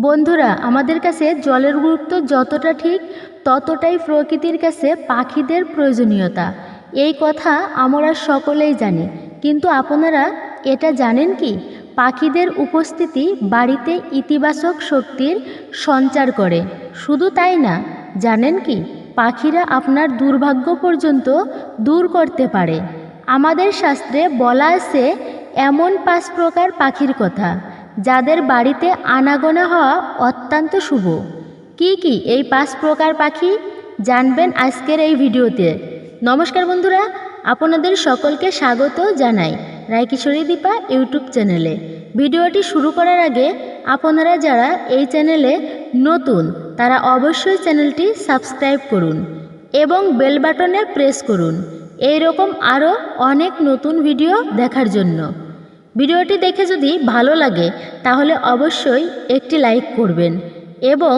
বন্ধুরা, আমাদের কাছে জলের গুরুত্ব যতটা ঠিক, ততটাই প্রকৃতির কাছে পাখিদের প্রয়োজনীয়তা। এই কথা আমরা সকলেই জানি। কিন্তু আপনারা এটা জানেন কি? পাখিদের উপস্থিতি বাড়িতে ইতিবাচক শক্তির সঞ্চার করে। শুধু তাই না, জানেন কি? পাখিরা আপনার দুর্ভাগ্য পর্যন্ত দূর করতে পারে। আমাদের শাস্ত্রে বলা আছে, এমন পাঁচ প্রকার পাখির কথা। যাদের বাড়িতে আনাগোনা হওয়া অত্যন্ত শুভ। কি কি এই পাঁচ প্রকার পাখি জানবেন আজকের এই ভিডিওতে। নমস্কার বন্ধুরা, আপনাদের সকলকে স্বাগত জানাই রায়কিশোরী দীপা ইউটিউব চ্যানেলে। ভিডিওটি শুরু করার আগে আপনারা যারা এই চ্যানেলে নতুন, তারা অবশ্যই চ্যানেলটি সাবস্ক্রাইব করুন এবং বেল বাটনে প্রেস করুন। এই রকম আরও অনেক নতুন ভিডিও দেখার জন্য। ভিডিওটি দেখে যদি ভালো লাগে, তাহলে অবশ্যই একটি লাইক করবেন এবং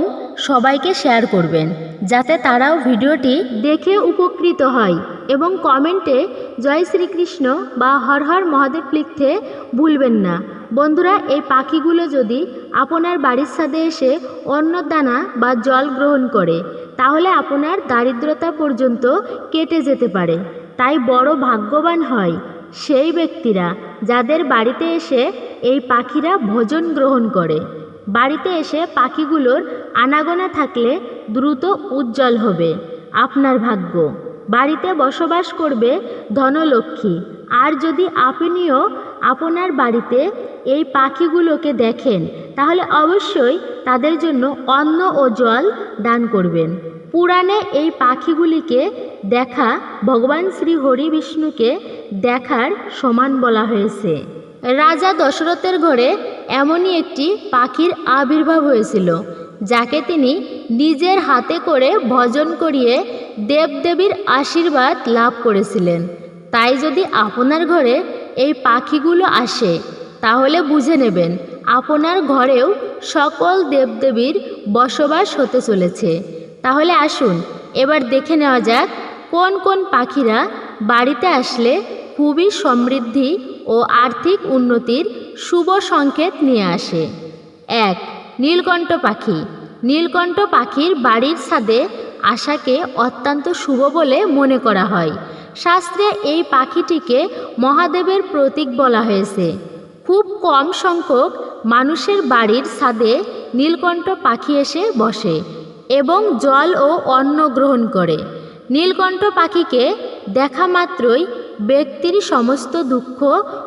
সবাইকে শেয়ার করবেন, যাতে তারাও ভিডিওটি দেখে উপকৃত হয় এবং কমেন্টে জয় শ্রীকৃষ্ণ বা হর হর মহাদেব লিখতে ভুলবেন না। বন্ধুরা, এই পাখিগুলো যদি আপনার বাড়ির সাথে এসে অন্ন দানা বা জল গ্রহণ করে, তাহলে আপনার দারিদ্রতা পর্যন্ত কেটে যেতে পারে। তাই বড় ভাগ্যবান হয় সেই ব্যক্তিরা। যাদের বাড়িতে এসে এই পাখিরা ভোজন গ্রহণ করে। বাড়িতে এসে পাখিগুলোর আনাগোনা থাকলে দ্রুত উজ্জ্বল হবে। আপনার ভাগ্য। বাড়িতে বসবাস করবে ধনলক্ষ্মী। আর যদি আপনিও আপনার বাড়িতে এই পাখিগুলোকে দেখেন, তাহলে অবশ্যই তাদের জন্য অন্ন ও জল দান করবেন। পুরাণে এই পাখিগুলিকে দেখা ভগবান শ্রী হরি বিষ্ণুকে দেখার সমান বলা হয়েছে। রাজা দশরথের ঘরে এমনই একটি পাখির আবির্ভাব হয়েছিল, যাকে তিনি নিজের হাতে করে ভজন করিয়ে দেবদেবীর আশীর্বাদ লাভ করেছিলেন। তাই যদি আপনার ঘরে এই পাখিগুলো আসে, তাহলে বুঝে নেবেন আপনার ঘরেও সকল দেবদেবীর বসবাস হতে চলেছে। তাহলে আসুন, এবার দেখে নেওয়া যাক কোন কোন পাখিরা বাড়িতে আসলে খুবই সমৃদ্ধি ও আর্থিক উন্নতির শুভ সংকেত নিয়ে আসে। এক, নীলকণ্ঠ পাখি। নীলকণ্ঠ পাখির বাড়ির ছাদে আশাকে অত্যন্ত শুভ বলে মনে করা হয়। শাস্ত্রে এই পাখিটিকে মহাদেবের প্রতীক বলা হয়েছে। খুব কম সংখ্যক মানুষের বাড়ির ছাদে নীলকণ্ঠ পাখি এসে বসে। এবং জল ও অন্ন গ্রহণ করে। নীলকণ্ঠ পাখিকে দেখা মাত্রই ব্যক্তির সমস্ত দুঃখ,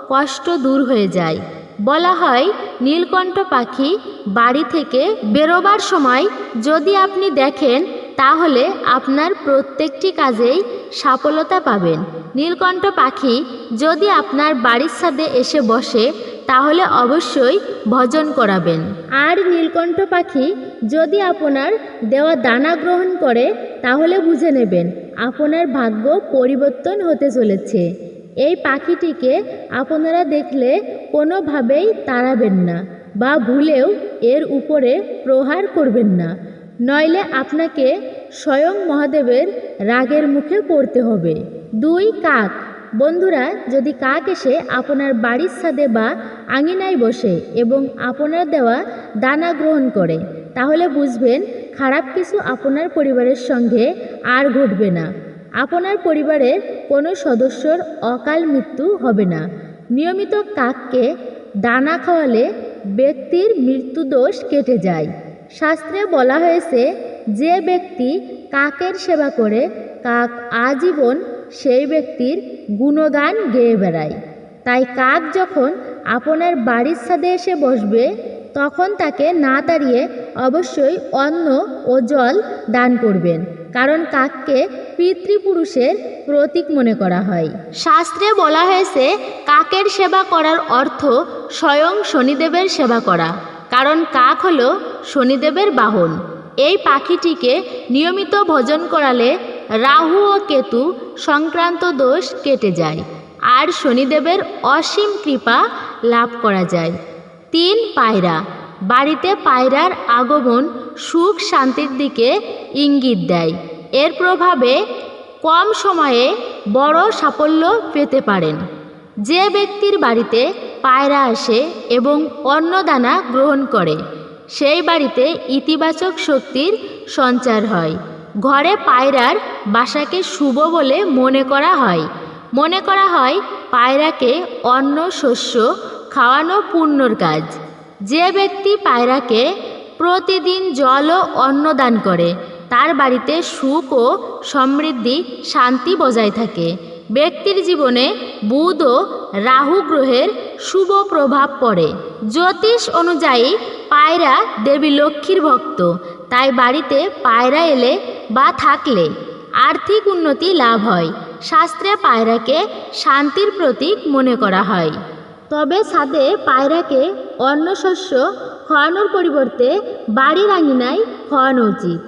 কষ্ট দূর হয়ে যায়। বলা হয়, নীলকণ্ঠ পাখি বাড়ি থেকে বেরোবার সময় যদি আপনি দেখেন, তাহলে আপনার প্রত্যেকটি কাজেই সফলতা পাবেন। নীলকণ্ঠ পাখি যদি আপনার বাড়ির ছাদে এসে বসে তাহলে অবশ্যই ভজন করাবেন। আর নীলকণ্ঠ পাখি যদি আপনার দেওয়া দানা গ্রহণ করে, তাহলে বুঝে নেবেন আপনার ভাগ্য পরিবর্তন হতে চলেছে। এই পাখিটিকে আপনারা দেখলে কোনোভাবেই তাড়াবেন না বা ভুলেও এর উপরে প্রহার করবেন না। নইলে আপনাকে স্বয়ং মহাদেবের রাগের মুখে পড়তে হবে। দুই কাক। বন্ধুরা, যদি কাক এসে আপনার বাড়ির ছাদে বা আঙিনায় বসে এবং আপনার দেওয়া দানা গ্রহণ করে, তাহলে বুঝবেন খারাপ কিছু আপনার পরিবারের সঙ্গে আর ঘটবে না। আপনার পরিবারের কোনো সদস্যর অকাল মৃত্যু হবে না। নিয়মিত কাককে দানা খাওয়ালে ব্যক্তির মৃত্যুদোষ কেটে যায়। শাস্ত্রে বলা হয়েছে, যে ব্যক্তি কাকের সেবা করে, কাক আজীবন সেই ব্যক্তির গুণগান গেয়ে বেড়ায়। তাই কাক যখন আপনার বাড়ির ছাদে এসে বসবে, তখন তাকে না তাড়িয়ে অবশ্যই অন্ন ও জল দান করবেন, কারণ কাককে পিতৃপুরুষের প্রতীক মনে করা হয়। শাস্ত্রে বলা হয়েছে, কাকের সেবা করার অর্থ স্বয়ং শনিদেবের সেবা করা, কারণ কাক হল শনিদেবের বাহন। এই পাখিটিকে নিয়মিত ভোজন করালে রাহু ও কেতু সংক্রান্ত দোষ কেটে যায়, আর শনিদেবের অসীম কৃপা লাভ করা যায়। তিন পায়রা। বাড়িতে পায়রার আগমন সুখ শান্তির দিকে ইঙ্গিত দেয়। এর প্রভাবে কম সময়ে বড় সাফল্য পেতে পারেন। যে ব্যক্তির বাড়িতে পায়রা আসে এবং অন্নদানা গ্রহণ করে, সেই বাড়িতে ইতিবাচক শক্তির সঞ্চার হয়। ঘরে পায়রার বাসাকে শুভ বলে মনে করা হয়। মনে করা হয় পায়রাকে অন্ন শস্য খাওয়ানো পুণ্যর কাজ। যে ব্যক্তি পায়রাকে প্রতিদিন জল ও অন্ন দান করে, তার বাড়িতে সুখ ও সমৃদ্ধি, শান্তি বজায় থাকে। ব্যক্তির জীবনে বুধ ও রাহু গ্রহের শুভ প্রভাব পড়ে। জ্যোতিষ অনুযায়ী পায়রা দেবী লক্ষ্মীর ভক্ত, তাই বাড়িতে পায়রা এলে বা থাকলে আর্থিক উন্নতি লাভ হয়। শাস্ত্রে পায়রাকে শান্তির প্রতীক মনে করা হয়। তবে ছাদে পায়রাকে অন্য শস্য খাওয়ানোর পরিবর্তে বাড়ির আঙিনায় খাওয়ানো উচিত।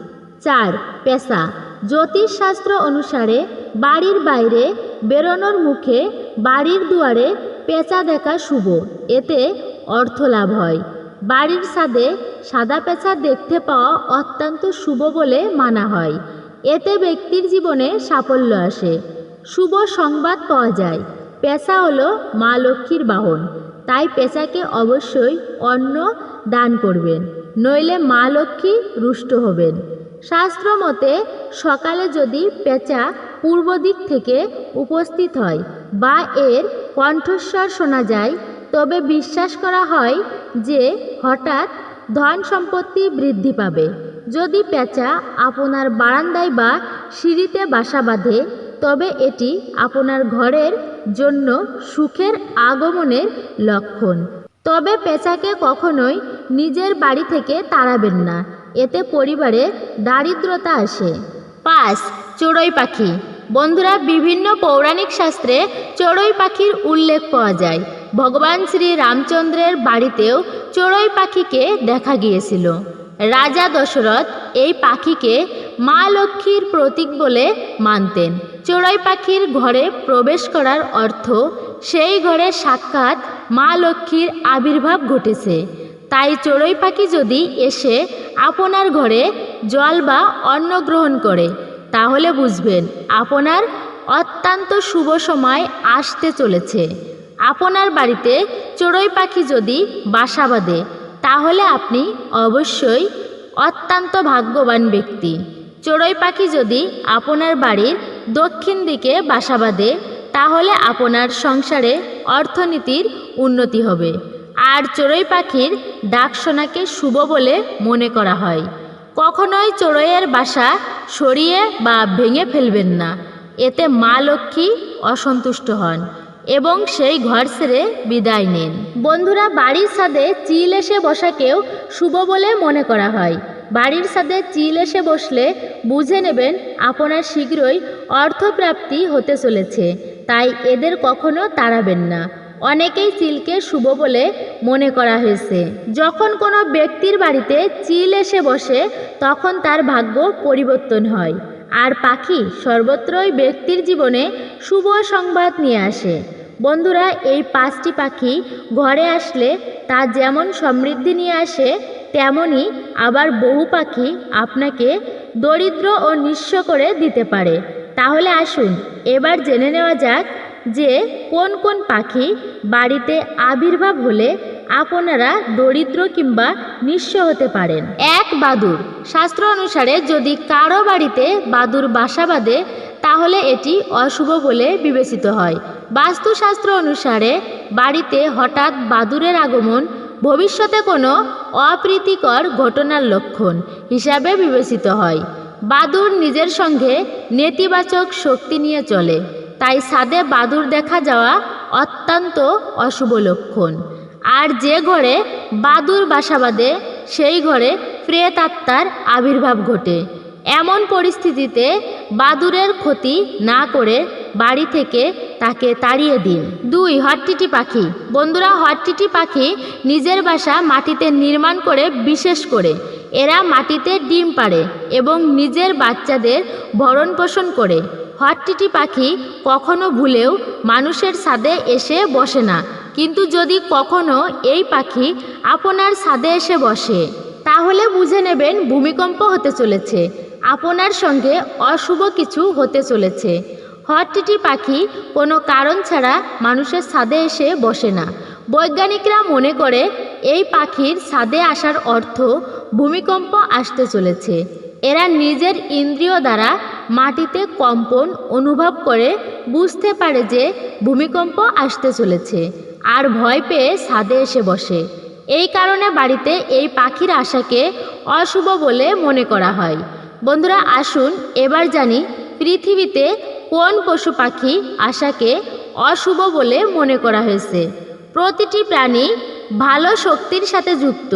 চার, পেশা। জ্যোতিষশাস্ত্র অনুসারে বাড়ির বাইরে বেরোনোর মুখে বাড়ির দুয়ারে পেঁচা দেখা শুভ, এতে অর্থ লাভ হয়। বাড়ির সাদে সাদা পেঁচা দেখতে পাওয়া অত্যন্ত শুভ বলে মানা হয়। এতে ব্যক্তির জীবনে সাফল্য আসে। শুভ সংবাদ পাওয়া যায়। পেঁচা হলো মা লক্ষ্মীর বাহন। তাই পেঁচাকে অবশ্যই অন্ন দান করবেন, নইলে মা লক্ষ্মী রুষ্ট হবেন। শাস্ত্র মতে, সকালে যদি পেঁচা পূর্ব দিক থেকে উপস্থিত হয় বা এর কণ্ঠস্বর শোনা যায়, তবে বিশ্বাস করা হয় যে হঠাৎ ধন সম্পত্তি বৃদ্ধি পাবে। যদি পেঁচা আপনার বারান্দায় বা সিঁড়িতে বাসা বাঁধে তবে এটি আপনার ঘরের জন্য সুখের আগমনের লক্ষণ। তবে পেঁচাকে কখনোই নিজের বাড়ি থেকে তাড়াবেন না। এতে পরিবারে দারিদ্রতা আসে। পাঁচ, চড়ুই পাখি। বন্ধুরা, বিভিন্ন পৌরাণিক শাস্ত্রে চড়ুই পাখির উল্লেখ পাওয়া যায়। ভগবান শ্রী রামচন্দ্রের বাড়িতেও চড়ুই পাখিকে দেখা গিয়েছিল। রাজা দশরথ এই পাখিকে মা লক্ষ্মীর প্রতীক বলে মানতেন। চড়ুই পাখির ঘরে প্রবেশ করার অর্থ, সেই ঘরে সাক্ষাৎ মা লক্ষ্মীর আবির্ভাব ঘটেছে। তাই চড়ুই পাখি যদি এসে আপনার ঘরে জল বা অন্ন গ্রহণ করে, তাহলে বুঝবেন আপনার অত্যন্ত শুভ সময় আসতে চলেছে। আপনার বাড়িতে চড়ুই পাখি যদি বাসা বাঁধে, তাহলে আপনি অবশ্যই অত্যন্ত ভাগ্যবান ব্যক্তি। চড়ুই পাখি যদি আপনার বাড়ির দক্ষিণ দিকে বাসা বাঁধে, তাহলে আপনার সংসারে অর্থনীতির উন্নতি হবে। আর চড়ুই পাখির ডাক শোনাকে শুভ বলে মনে করা হয়। কখনোই চড়ুইয়ের বাসা সরিয়ে বা ভেঙে ফেলবেন না। এতে মা লক্ষ্মী অসন্তুষ্ট হন এবং সেই ঘর ছেড়ে বিদায় নেন। বন্ধুরা, বাড়ির ছাদে চিল এসে বসাকেও শুভ বলে মনে করা হয়। বাড়ির সাথে চিল এসে বসলে বুঝে নেবেন আপনার শীঘ্রই অর্থপ্রাপ্তি হতে চলেছে। তাই এদের কখনো তাড়াবেন না। অনেকেই চিলকে শুভ বলে মনে করা হয়েছে। যখন কোনো ব্যক্তির বাড়িতে চিল এসে বসে, তখন তার ভাগ্য পরিবর্তন হয়। আর পাখি সর্বত্রই ব্যক্তির জীবনে শুভ সংবাদ নিয়ে আসে। বন্ধুরা, এই পাঁচটি পাখি ঘরে আসলে তা যেমন সমৃদ্ধি নিয়ে আসে তেমনই আবার বহু পাখি আপনাকে দরিদ্র ও নিঃস্ব করে দিতে পারে। তাহলে আসুন, এবার জেনে নেওয়া যাক যে কোন কোন পাখি বাড়িতে আবির্ভাব হলে আপনারা দরিদ্র কিংবা নিঃস্ব হতে পারেন। এক, বাদুর। শাস্ত্র অনুসারে যদি কারও বাড়িতে বাদুর বাসা বাঁধে, তাহলে এটি অশুভ বলে বিবেচিত হয়। বাস্তুশাস্ত্র অনুসারে বাড়িতে হঠাৎ বাদুরের আগমন ভবিষ্যতে কোনো অপ্রীতিকর ঘটনার লক্ষণ হিসাবে বিবেচিত হয়। বাদুর নিজের সঙ্গে নেতিবাচক শক্তি নিয়ে চলে, তাই ছাদে বাদুর দেখা যাওয়া অত্যন্ত অশুভ লক্ষণ। আর যে ঘরে বাদুর বাসা বাঁধে, সেই ঘরে প্রেত আত্মার আবির্ভাব ঘটে। এমন পরিস্থিতিতে বাদুরের ক্ষতি না করে বাড়ি থেকে তাকে তাড়িয়ে দিন। দুই, হট্টিটি পাখি। বন্ধুরা, হট্টিটি পাখি নিজের বাসা মাটিতে নির্মাণ করে বিশেষ করে। এরা মাটিতে ডিম পাড়ে এবং নিজের বাচ্চাদের ভরণ পোষণ করে। হটটিটি পাখি কখনো ভুলেও মানুষের ছাদে এসে বসে না। কিন্তু যদি কখনো এই পাখি আপনার ছাদে এসে বসে, তাহলে বুঝে নেবেন ভূমিকম্প হতে চলেছে। আপনার সঙ্গে অশুভ কিছু হতে চলেছে। হট্টিটি পাখি কোনো কারণ ছাড়া মানুষের ছাদে এসে বসে না। বৈজ্ঞানিকরা মনে করে এই পাখির ছাদে আসার অর্থ ভূমিকম্প আসতে চলেছে। এরা নিজের ইন্দ্রিয় দ্বারা মাটিতে কম্পন অনুভব করে বুঝতে পারে যে ভূমিকম্প আসতে চলেছে আর ভয় পেয়ে ছাদে এসে বসে। এই কারণে বাড়িতে এই পাখির আশাকে অশুভ বলে মনে করা হয়। বন্ধুরা, আসুন এবার জানি পৃথিবীতে কোন পশু পাখি আশাকে অশুভ বলে মনে করা হয়েছে? প্রতিটি প্রাণী ভালো শক্তির সাথে যুক্ত,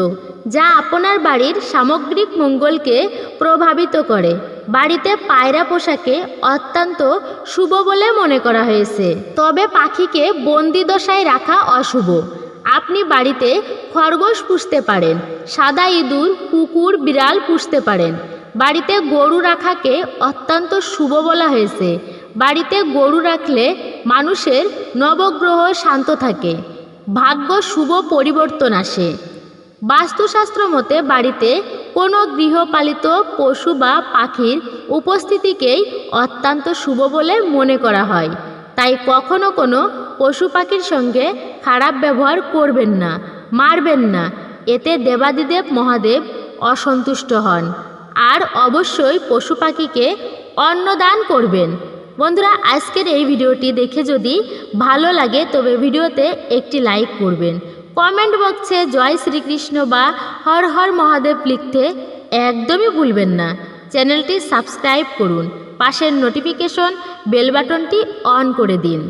যা আপনার বাড়ির সামগ্রিক মঙ্গলকে প্রভাবিত করে। বাড়িতে পায়রা পোশাকে অত্যন্ত শুভ বলে মনে করা হয়েছে। তবে পাখিকে বন্দি দশায় রাখা অশুভ। আপনি বাড়িতে খরগোশ পুষতে পারেন, সাদা ইঁদুর, কুকুর, বিড়াল পুষতে পারেন। বাড়িতে গরু রাখাকে অত্যন্ত শুভ বলা হয়েছে। বাড়িতে গরু রাখলে মানুষের নবগ্রহ শান্ত থাকে, ভাগ্য শুভ পরিবর্তন আসে। বাস্তুশাস্ত্র মতে বাড়িতে কোনো গৃহপালিত পশু বা পাখির উপস্থিতিকেই অত্যন্ত শুভ বলে মনে করা হয়। তাই কখনো কোনো পশু পাখির সঙ্গে খারাপ ব্যবহার করবেন না, মারবেন না। এতে দেবাদিদেব মহাদেব অসন্তুষ্ট হন। আর অবশ্যই পশু পাখিকে অন্নদান করবেন। বন্ধুরা, আজকের এই ভিডিওটি দেখে যদি ভালো লাগে, তবে ভিডিওতে একটি লাইক করবেন। কমেন্ট বক্সে জয় শ্রীকৃষ্ণ বা হর হর মহাদেব লিখতে একদমই ভুলবেন না। চ্যানেলটি সাবস্ক্রাইব করুন। পাশের নোটিফিকেশন বেল বাটনটি অন করে দিন।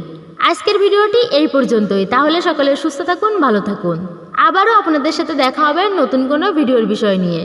আজকের ভিডিওটি এই পর্যন্তই। তাহলে সকলে সুস্থ থাকুন, ভালো থাকুন। আবারও আপনাদের সাথে দেখা হবে নতুন কোনো ভিডিওর বিষয় নিয়ে।